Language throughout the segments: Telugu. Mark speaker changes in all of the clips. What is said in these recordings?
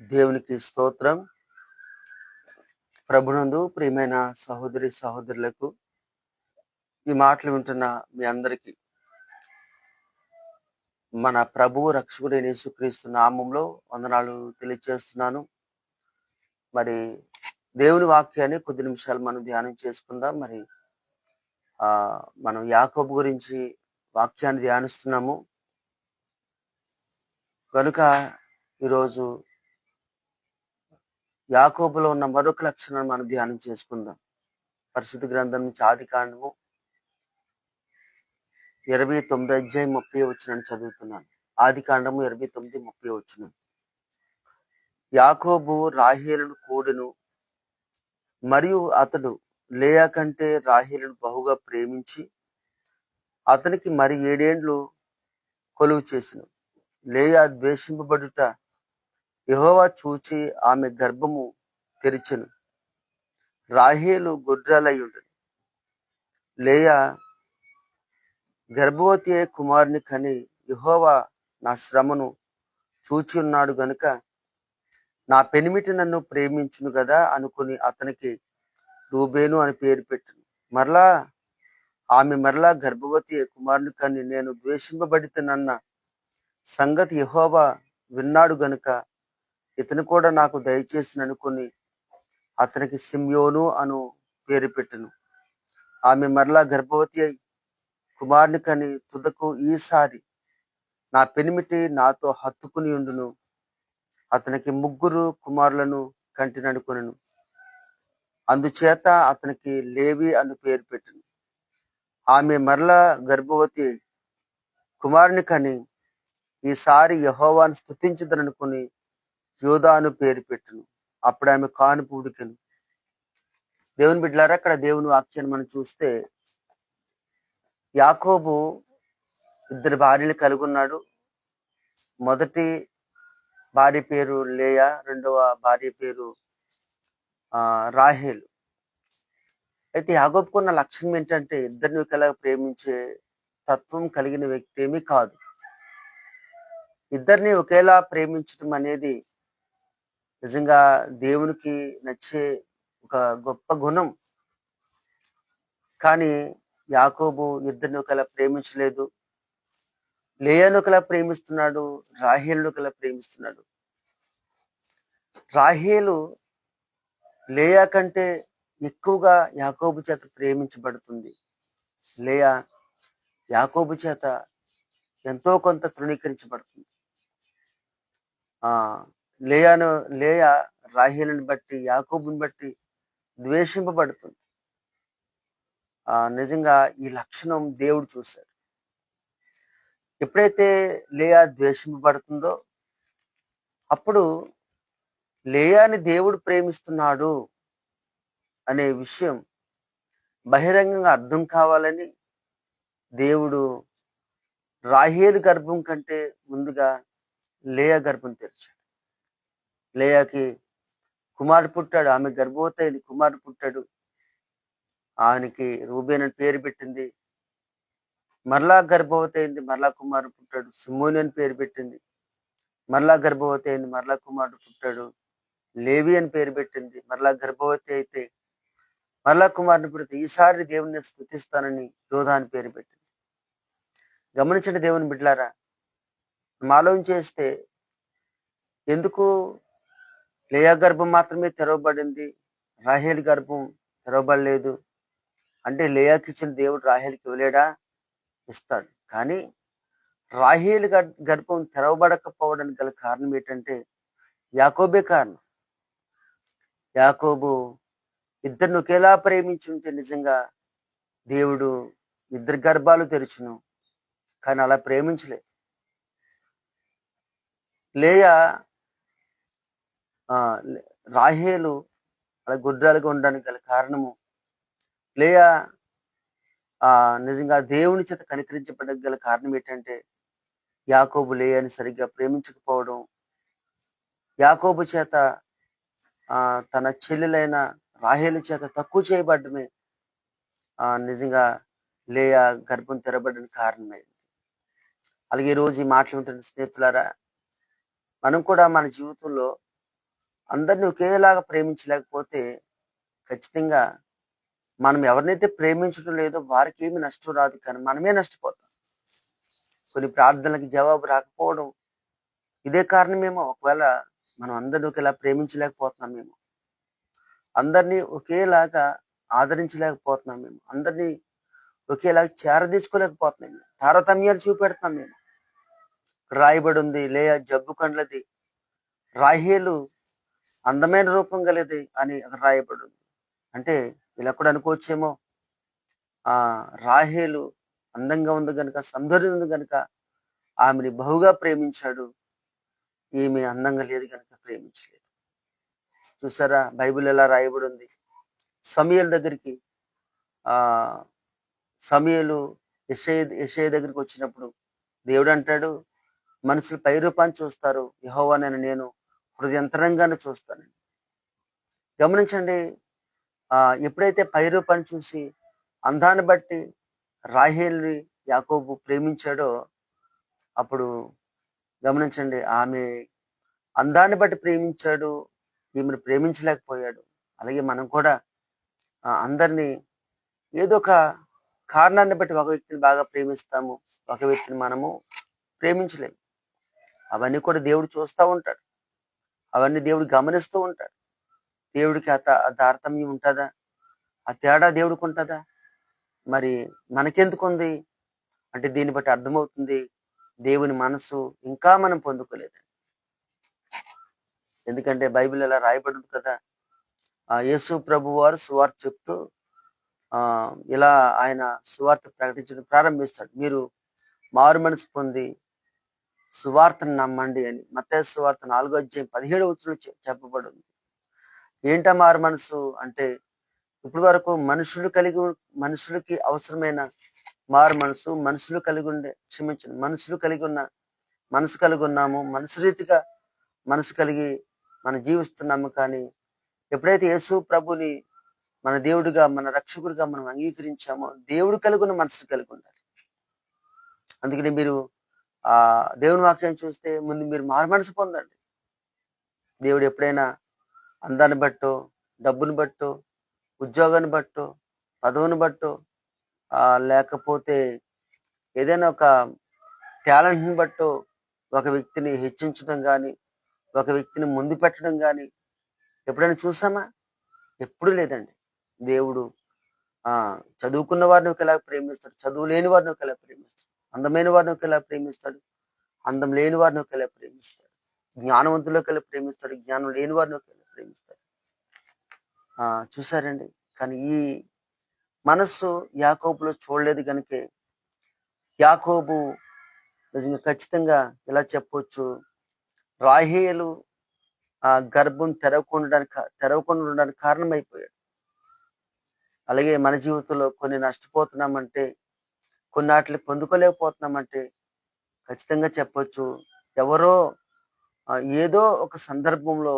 Speaker 1: దేవునికి స్తోత్రం. ప్రభునందు ప్రియమైన సహోదరి సహోదరులకు ఈ మాటలు వింటున్న మీ అందరికీ మన ప్రభువు రక్షకుడైన యేసుక్రీస్తు నామంలో వందనాలు తెలియజేస్తున్నాను మరి దేవుని వాక్యాన్ని కొద్ది నిమిషాలు మనం ధ్యానం చేసుకుందాం. మరి ఆ మనం యాకోబు గురించి వాక్యాన్ని ధ్యానిస్తున్నాము. కనుక ఈరోజు యాకోబులో ఉన్న మరొక లక్షణాన్ని మనం ధ్యానం చేసుకుందాం. పరిశుద్ధ గ్రంథం నుంచి ఆది కాండము ఇరవై తొమ్మిది అధ్యాయం ముప్పై వచ్చిన చదువుతున్నాను. ఆది కాండము ఇరవై తొమ్మిది ముప్పై వచ్చిన యాకోబు రాహేలును కూడెను మరియు అతడు లేయా కంటే రాహేలును బహుగా ప్రేమించి అతనికి మరి ఏడేండ్లు కొలువు చేసిన. లేయా ద్వేషింపబడుట యహోవా చూచి ఆమె గర్భము తెరిచెను. రాహేలు గొడ్రాలయ్యుండెను లేయా గర్భవతి అయ్యే కుమారుని కని యహోవా నా శ్రమను చూచి ఉన్నాడు గనుక నా పెనిమిటి నన్ను ప్రేమించును కదా అనుకుని అతనికి రూబేను అని పేరు పెట్టను. మరలా ఆమె మరలా గర్భవతి కుమారుని కని నేను ద్వేషింపబడితేనన్న సంగతి యహోవా విన్నాడు గనుక ఇతను కూడా నాకు దయచేసి అనుకుని అతనికి సిమ్యోను అను పేరు పెట్టెను. ఆమె మరలా గర్భవతి అయి కుమారుని కని తుదకు ఈసారి నా పెనిమిటి నాతో హత్తుకుని ఉండును. అతనికి ముగ్గురు కుమారులను కంటిననుకొనెను అందుచేత అతనికి లేవి అని పేరు పెట్టను. ఆమె మరలా గర్భవతి అయి కుమారుని కని ఈసారి యహోవాను స్థుతించదననుకుని యోధా పేరు పెట్టును. అప్పుడు ఆమె కానుపు ఉడికెను దేవుని బిడ్డలారా అక్కడ దేవుని వాక్యాన్ని మనం చూస్తే యాకోబు ఇద్దరు భార్యలు కలిగి ఉన్నాడు మొదటి భార్య పేరు లేయా రెండవ భార్య పేరు ఆ రాహేలు. అయితే యాగోపుకున్న లక్షణం ఏంటంటే ఇద్దరిని ఒకేలాగా ప్రేమించే తత్వం కలిగిన వ్యక్తి ఏమీ కాదు. ఇద్దరిని ఒకేలా ప్రేమించడం అనేది నిజంగా దేవునికి నచ్చే ఒక గొప్ప గుణం. కానీ యాకోబు ఇద్దరిని ఒకలా ప్రేమించలేదు లేయను ఒకలా ప్రేమిస్తున్నాడు రాహేలును ఒకలా ప్రేమిస్తున్నాడు. రాహేలు లేయా కంటే ఎక్కువగా యాకోబు చేత ప్రేమించబడుతుంది. లేయా యాకోబు చేత ఎంతో కొంత తృణీకరించబడుతుంది. ఆ లేయాను లేయా రాహిలను బట్టి యాకోబుని బట్టి ద్వేషింపబడుతుంది. ఆ నిజంగా ఈ లక్షణం దేవుడు చూశాడు. ఎప్పుడైతే లేయా ద్వేషింపబడుతుందో అప్పుడు లేయాని దేవుడు ప్రేమిస్తున్నాడు అనే విషయం బహిరంగంగా అర్థం కావాలని దేవుడు రాహేలు గర్భం కంటే ముందుగా లేయా గర్భం తెరిచాడు. లేయాకి కుమారుడు పుట్టాడు. ఆమె గర్భవతి అయింది కుమారుడు పుట్టాడు. ఆయనకి రూబేన్ అని పేరు పెట్టింది. మరలా గర్భవతి అయింది మరలా కుమారుడు పుట్టాడు. సిమ్మోని అని పేరు పెట్టింది. మరలా గర్భవతి అయింది మరలా కుమారుడు పుట్టాడు. లేవి అని పేరు పెట్టింది. మరలా గర్భవతి అయితే మరలా కుమారుని పుడితే ఈసారి దేవుని స్థుతిస్తానని యోధా అని పేరు పెట్టింది. గమనించండి దేవుని బిడ్డలారా. మాలోం చేస్తే ఎందుకు లేయా గర్భం మాత్రమే తెరవబడింది. రాహేల్ గర్భం తెరవబడలేదు. అంటే లేయాకి ఇచ్చిన దేవుడు రాహేల్కి ఇవ్వలేడా? ఇస్తాడు. కానీ రాహేల్ గర్- గర్భం తెరవబడకపోవడానికి గల కారణం ఏంటంటే యాకోబే కారణం. యాకోబు ఇద్దరిని ఒకేలా ప్రేమించి ఉంటే నిజంగా దేవుడు ఇద్దరు గర్భాలు తెరుచును కానీ అలా ప్రేమించలే. లేయా రాహేలు అలా గుడ్రాలుగా ఉండడానికి గల కారణము. లేయా ఆ నిజంగా దేవుని చేత కనికరించబడడానికి గల కారణం ఏంటంటే యాకోబు లేయని సరిగ్గా ప్రేమించకపోవడం. యాకోబు చేత ఆ తన చెల్లెలైన రాహేలు చేత తక్కువ చేయబడమే ఆ నిజంగా లేయా గర్భం తెరబడడానికి కారణమైంది అలాగే ఈ రోజు ఈ మాటలు ఉంటున్న స్నేహితులారా మనం కూడా మన జీవితంలో అందరిని ఒకేలాగా ప్రేమించలేకపోతే ఖచ్చితంగా మనం ఎవరినైతే ప్రేమించడం లేదో వారికి ఏమి నష్టం రాదు కానీ మనమే నష్టపోతాం. కొన్ని ప్రార్థనలకు జవాబు రాకపోవడం ఇదే కారణమేమో. ఒకవేళ మనం అందరిని ఒకేలా ప్రేమించలేకపోతున్నాం మేము. అందరినీ ఒకేలాగా ఆదరించలేకపోతున్నాం మేము. అందరినీ ఒకేలాగా చేరదీసుకోలేకపోతున్నాం మేము. తారతమ్యాలు చూపెడుతున్నాం మేము. రాయబడి ఉంది లేయా జబ్బు కండ్లది. రాహేలు అందమైన రూపం కలిది అని అక్కడ రాయబడి. ఉంది అంటే ఇలా కూడా అనుకోవచ్చేమో. ఆ రాహేలు అందంగా ఉంది గనుక సౌందర్యం ఉంది గనుక ఆమెని బహుగా ప్రేమించాడు. ఈమె అందంగా లేదు కనుక ప్రేమించలేదు. చూసారా? బైబిల్ ఎలా రాయబడి ఉంది సమయల దగ్గరికి ఆ సమయలు యశయ యశయ దగ్గరికి వచ్చినప్పుడు దేవుడు అంటాడు మనుషులు పై రూపాన్ని చూస్తారు. యహోవానని నేను హృదయంతరంగానే చూస్తానండి. గమనించండి ఆ ఎప్పుడైతే పైరు పని చూసి అందాన్ని బట్టి రాహేల్ని యాకోబు ప్రేమించాడో అప్పుడు గమనించండి ఆమె అందాన్ని బట్టి ప్రేమించాడు ఈమెను ప్రేమించలేకపోయాడు. అలాగే మనం కూడా అందరినీ ఏదో ఒక కారణాన్ని బట్టి ఒక వ్యక్తిని బాగా ప్రేమిస్తాము ఒక వ్యక్తిని మనము ప్రేమించలేము. అవన్నీ కూడా దేవుడు చూస్తూ ఉంటాడు. అవన్నీ దేవుడు గమనిస్తూ ఉంటాడు. దేవుడికి ఆ తారతమ్యం ఉంటుందా? ఆ తేడా దేవుడికి ఉంటుందా? మరి మనకెందుకు ఉంది? అంటే దీన్ని బట్టి అర్థమవుతుంది దేవుని మనసు ఇంకా మనం పొందుకోలేదు. ఎందుకంటే బైబిల్ ఎలా రాయబడి కదా. ఆ యేసు ప్రభు వారు సువార్త చెప్తూ ఆ ఇలా ఆయన సువార్త ప్రకటించడం ప్రారంభిస్తాడు. మీరు మారు మనసు పొంది సువార్తను నమ్మండి అని. మత్తయి సువార్త నాలుగో అధ్యాయం పదిహేడు వచ్చిన చెప్పబడింది. ఏంటా మారు మనసు అంటే ఇప్పటి వరకు మనుషులు కలిగి మనుషులకి అవసరమైన మారు మనసు మనుషులు కలిగి ఉండే క్షమించండి మనుషులు కలిగి ఉన్న మనసు కలిగి ఉన్నాము మనసు రీతిగా మనసు కలిగి మనం జీవిస్తున్నాము కానీ ఎప్పుడైతే యేసు ప్రభుని మన దేవుడిగా మన రక్షకుడిగా మనం అంగీకరించామో దేవుడు కలిగి ఉన్న మనసు కలిగి ఉండాలి. అందుకని మీరు ఆ దేవుని వాక్యం చూస్తే ముందు మీరు మారు మనసు పొందండి. దేవుడు ఎప్పుడైనా అందాన్ని బట్టో డబ్బుని బట్టో ఉద్యోగాన్ని బట్టో పదవిని బట్టో ఆ, లేకపోతే ఏదైనా ఒక టాలెంట్ని బట్టో ఒక వ్యక్తిని హెచ్చించడం కానీ ఒక వ్యక్తిని ముందు పెట్టడం కానీ ఎప్పుడైనా చూసామా? ఎప్పుడు లేదండి. దేవుడు ఆ చదువుకున్న వారిని ఒకలా ప్రేమిస్తాడు చదువు లేని వారిని ఒకలా ప్రేమిస్తాడు. అందమైన వారిని ఒకలా ప్రేమిస్తాడు. అందం లేని వారిని ఒకలా ప్రేమిస్తాడు. జ్ఞానవంతులు ప్రేమిస్తాడు. జ్ఞానం లేని వారిని ఒకలా ప్రేమిస్తాడు. ఆ చూసారండి? కానీ ఈ మనస్సు యాకోబులో చూడలేదు కనుక యాకోబు నిజంగా ఖచ్చితంగా ఇలా చెప్పొచ్చు. రాహేలు ఆ గర్భం తెరవకుండా తెరవకుండా ఉండడానికి కారణమైపోయాడు. అలాగే మన జీవితంలో కొన్ని నష్టపోతున్నామంటే కొన్ని వాటిని పొందుకోలేకపోతున్నామంటే ఖచ్చితంగా చెప్పొచ్చు. ఎవరో ఏదో ఒక సందర్భంలో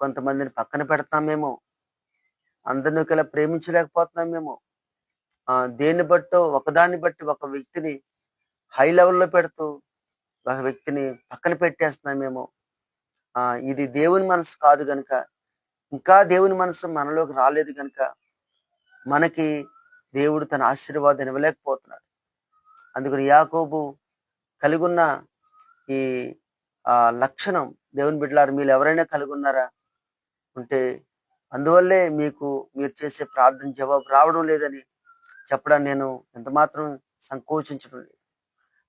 Speaker 1: కొంతమందిని పక్కన పెడతామేమో అందరిని ఒకలా ప్రేమించలేకపోతున్నామేమో ఆ, దేన్ని బట్టో ఒకదాన్ని బట్టి ఒక వ్యక్తిని హై లెవెల్లో పెడుతూ ఒక వ్యక్తిని పక్కన పెట్టేస్తున్నామేమో ఆ, ఇది దేవుని మనసు కాదు గనుక ఇంకా దేవుని మనసు మనలోకి రాలేదు గనుక మనకి దేవుడు తన ఆశీర్వాదం ఇవ్వలేకపోతున్నాడు. అందుకని యాకోబు కలిగున్న ఈ లక్షణం దేవుని బిడ్డలారు మీరు ఎవరైనా కలిగి ఉన్నారా ఉంటే అందువల్లే మీకు మీరు చేసే ప్రార్థన జవాబు రావడం లేదని చెప్పడం నేను ఎంత మాత్రం సంకోచించడం లేదు.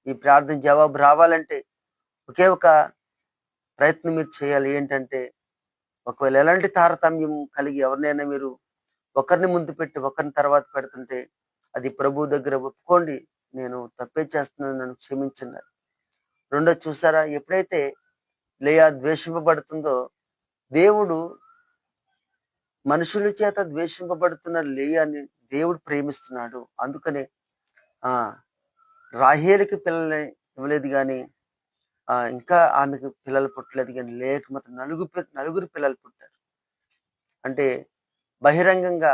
Speaker 1: ఈ ప్రార్థన జవాబు రావాలంటే ఒకే ఒక ప్రయత్నం మీరు చేయాలి. ఏంటంటే ఒకవేళ ఎలాంటి తారతమ్యం కలిగి ఎవరినైనా మీరు ఒకరిని ముందు పెట్టి ఒకరిని తర్వాత పెడుతుంటే అది ప్రభు దగ్గర ఒప్పుకోండి. నేను తప్పే చేస్తున్నాను నన్ను క్షమించున్నారు రెండో చూసారా? ఎప్పుడైతే లేయా ద్వేషింపబడుతుందో దేవుడు మనుషుల చేత ద్వేషింపబడుతున్న లేయాని దేవుడు ప్రేమిస్తున్నాడు. అందుకనే ఆ రాహేలికి పిల్లల్ని ఇవ్వలేదు కానీ ఆ ఇంకా ఆమెకు పిల్లలు పుట్టలేదు కానీ లేక మాత్రం నలుగురు నలుగురు పిల్లలు పుట్టారు. అంటే బహిరంగంగా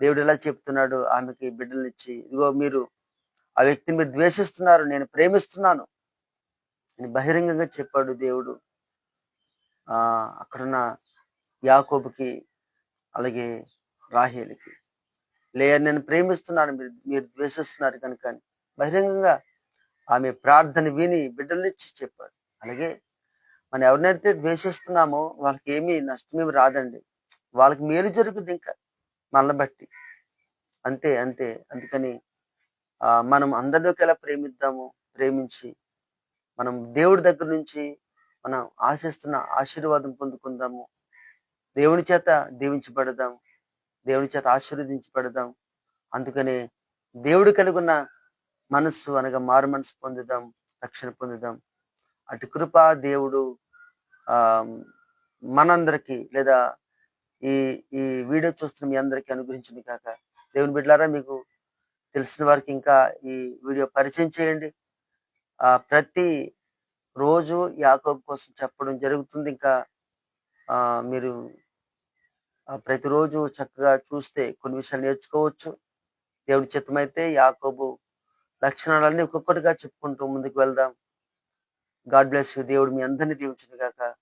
Speaker 1: దేవుడు ఎలా చెప్తున్నాడు ఆమెకి బిడ్డలు ఇచ్చి ఇదిగో మీరు ఆ వ్యక్తిని మీరు ద్వేషిస్తున్నారు నేను ప్రేమిస్తున్నాను అని బహిరంగంగా చెప్పాడు దేవుడు. ఆ అక్కడున్న యాకోబుకి అలాగే రాహేలికి లేయర్ నేను ప్రేమిస్తున్నాను మీరు మీరు ద్వేషిస్తున్నారు కనుక అని బహిరంగంగా ఆమె ప్రార్థన విని బిడ్డలనిచ్చి చెప్పాడు. అలాగే మనం ఎవరినైతే ద్వేషిస్తున్నామో వాళ్ళకి ఏమీ నష్టమేమి రాదండి. వాళ్ళకి మేలు జరుగుతుంది ఇంకా మనల్ని బట్టి. అంతే అంతే. అందుకని మనం అందరిలోకి ఎలా ప్రేమిద్దాము ప్రేమించి మనం దేవుడి దగ్గర నుంచి మనం ఆశిస్తున్న ఆశీర్వాదం పొందుకుందాము. దేవుని చేత దీవించబడదాం. దేవుని చేత ఆశీర్వదించబడదాం. అందుకని దేవుడు కలుగున్న మనస్సు అనగా మారు మనసు పొందుదాం రక్షణ పొందుదాం. అటు కృప దేవుడు ఆ మనందరికీ లేదా ఈ ఈ వీడియో చూస్తున్న మీ అందరికీ అనుగ్రహించింది కాక దేవుని బిడ్డలారా మీకు తెలిసిన వారికి ఇంకా ఈ వీడియో పరిచయం చేయండి. ఆ ప్రతి రోజు యాకోబు కోసం చెప్పడం జరుగుతుంది. ఇంకా ఆ మీరు ప్రతిరోజు చక్కగా చూస్తే కొన్ని విషయాలు నేర్చుకోవచ్చు. దేవుడి చిత్తమైతే యాకోబు లక్షణాలన్నీ ఒక్కొక్కటిగా చెప్పుకుంటూ ముందుకు వెళ్దాం. God bless you. దేవుడు మీ అందరినీ దీవించును గాక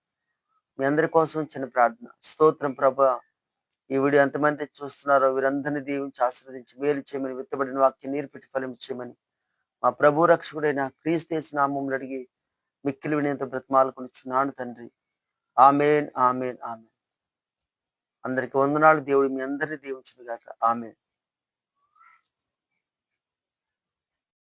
Speaker 1: మీ అందరి కోసం చిన్న ప్రార్థన. స్తోత్రం ప్రభా. ఈ వీడియో ఎంతమంది చూస్తున్నారో వీరందరినీ దీవించి ఆశీర్వదించి మేలు చేయమని విత్తబడిన వాక్యం నీరు పెట్టి ఫలం చేయమని. మా ప్రభు రక్షకుడైన క్రీస్తు నామంలో అడిగి మిక్కిలి వినేంత బ్రతమాలకొనిచున్నాను తండ్రి. Amen amen amen. అందరికి వందనాలు. దేవుడు మీ అందరినీ దీవించుడుగాక ఆమెన్.